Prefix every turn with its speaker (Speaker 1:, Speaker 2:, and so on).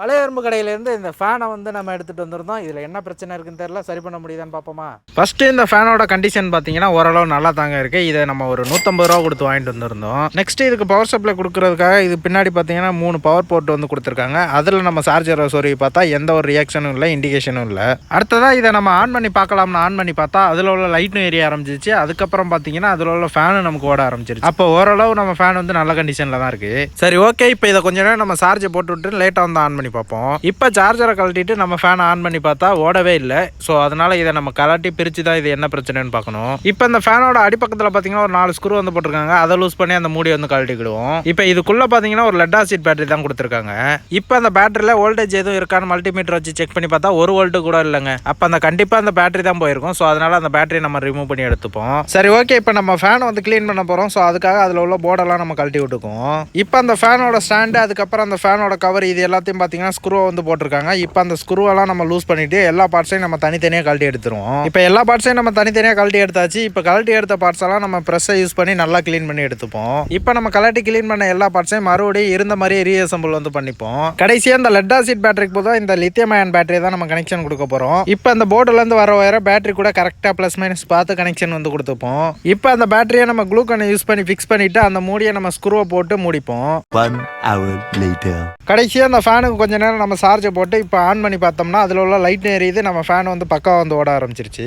Speaker 1: பழைய எறும்பு கடையிலேருந்து இந்த ஃபேனை வந்து நம்ம எடுத்துகிட்டு வந்திருந்தோம். இதில் என்ன பிரச்சனை இருக்குன்னு தெரில சரி பண்ண முடியுதான்னு பார்ப்போமா? ஃபஸ்ட்டு இந்த ஃபேனோட கண்டிஷன் பார்த்தீங்கன்னா ஓரளவு நல்லா தாங்க இருக்குது இதை நம்ம ஒரு நூற்றம்பது ரூபா கொடுத்து வாங்கிட்டு வந்திருந்தோம். நெக்ஸ்ட் இதுக்கு பவர் சப்ளை கொடுக்குறதுக்காக இது பின்னாடி பார்த்தீங்கன்னா மூணு பவர் போர்ட் வந்து கொடுத்துருக்காங்க. அதில் நம்ம சார்ஜரை சொருவி பார்த்தா எந்த ஒரு ரியாக்ஷனும் இல்லை இண்டிகேஷனும் இல்லை. அடுத்ததாக இதை நம்ம ஆன் பண்ணி பார்க்கலாம்னு ஆன் பண்ணி பார்த்தா அதில் உள்ள லைட்டும் எரிய ஆரம்பிச்சிச்சு அதுக்கப்புறம் பார்த்தீங்கன்னா அதில் உள்ள ஃபேனு நமக்கு ஓட ஆரம்பிச்சிருச்சு. அப்போ ஓரளவு நம்ம ஃபேன் வந்து நல்ல கண்டிஷனில் தான் இருக்குது சரி ஓகே இப்போ இதை கொஞ்ச நேரம் நம்ம சார்ஜ் போட்டு விட்டு லேட்டாக வந்து ஆன் பண்ணி பார்ப்போம். இப்போ சார்ஜரை கழட்டிட்டு நம்ம ஃபேனை ஆன் பண்ணி பார்த்தா ஓடவே இல்லை. ஸோ அதனால இதை நம்ம கலட்டி பிரித்து தான் இது என்ன பிரச்சனைன்னு பார்க்கணும். இப்போ இந்த ஃபேனோட அடிப்பக்கத்தில் பார்த்தீங்கன்னா ஒரு நாலு ஸ்க்ரூ வந்து போட்டிருக்காங்க. அதை லூஸ் பண்ணி அந்த மூடி வந்து கழட்டிக்கிடுவோம். இப்போ இதுக்குள்ளே பார்த்தீங்கன்னா ஒரு லெட் ஆசிட் பேட்டரி தான் கொடுத்துருக்காங்க. இப்போ அந்த பேட்டரியில் வோல்டேஜ் எதுவும் இருக்கான்னு மல்டிமீட்டர் வச்சு செக் பண்ணி பார்த்தா ஒரு வோல்ட்டு கூட இல்லைங்க. அப்போ அந்த கண்டிப்பாக அந்த பேட்டரி தான் போயிருக்கும். ஸோ அதனால அந்த பேட்டரி நம்ம ரிமூவ் பண்ணி எடுத்துப்போம். சரி ஓகே இப்போ நம்ம ஃபேனை வந்து க்ளீன் பண்ண போகிறோம் ஸோ அதுக்காக அதில் உள்ள போர்டெல்லாம் நம்ம கழட்டி விட்டுக்குவோம். இப்போ அந்த ஃபேனோட ஸ்டாண்டு அதுக்கப்புறம் அந்த ஃபேனோட கவர் இது எல்லாத்தையும் பார்த்தீங்கன்னா ஸ்க்ரூ வந்து போட்டிருக்காங்க. இப்போ அந்த ஸ்க்ரூவெல்லாம் நம்ம லூஸ் பண்ணிட்டு எல்லா பார்ட்ஸையும் நம்ம தனித்தனியாக கழட்டி எடுத்துருவோம். இப்போ எல்லா பார்ட்ஸையும் நம்ம தனித்தனியாக கழட்டி எடுத்தாச்சு. இப்போ கழட்டி எடுத்த பார்ட்ஸ் எல்லாம் நம்ம ப்ரெஸ்ஸை யூஸ் பண்ணி நல்லா க்ளீன் பண்ணி எடுத்துப்போம். இப்போ நம்ம கழட்டி க்ளீன் பண்ண எல்லா பார்ட்ஸையும் மறுபடியும் இருந்த மாதிரியே ரீஅசம்பிள் வந்து பண்ணிப்போம். கடைசியாக இந்த லெட் ஆசிட் பேட்டரிக்கு போதும் இந்த லித்தியம் அயன் பேட்டரி தான் நம்ம கனெக்ஷன் கொடுக்க போகிறோம் இப்போ அந்த போர்டுலேருந்து வர வர பேட்டரி கூட கரெக்டாக ப்ளஸ் மைனஸ் பார்த்து கனெக்ஷன் வந்து கொடுத்துப்போம். இப்போ அந்த பேட்டரியை நம்ம க்ளூக்கனை யூஸ் பண்ணி ஃபிக்ஸ் பண்ணிவிட்டு அந்த மூடியை நம்ம ஸ்க்ரூவை போட்டு முடிப்போம். கடைசியாக அந்த ஃபேனுக்கு கொஞ்ச நேரம் நம்ம சார்ஜை போட்டு இப்போ ஆன் பண்ணி பார்த்தோம்னா அதில் உள்ள லைட் எரியுது நம்ம ஃபேன் வந்து பக்கம் வந்து ஓட ஆரம்பிச்சிருச்சு.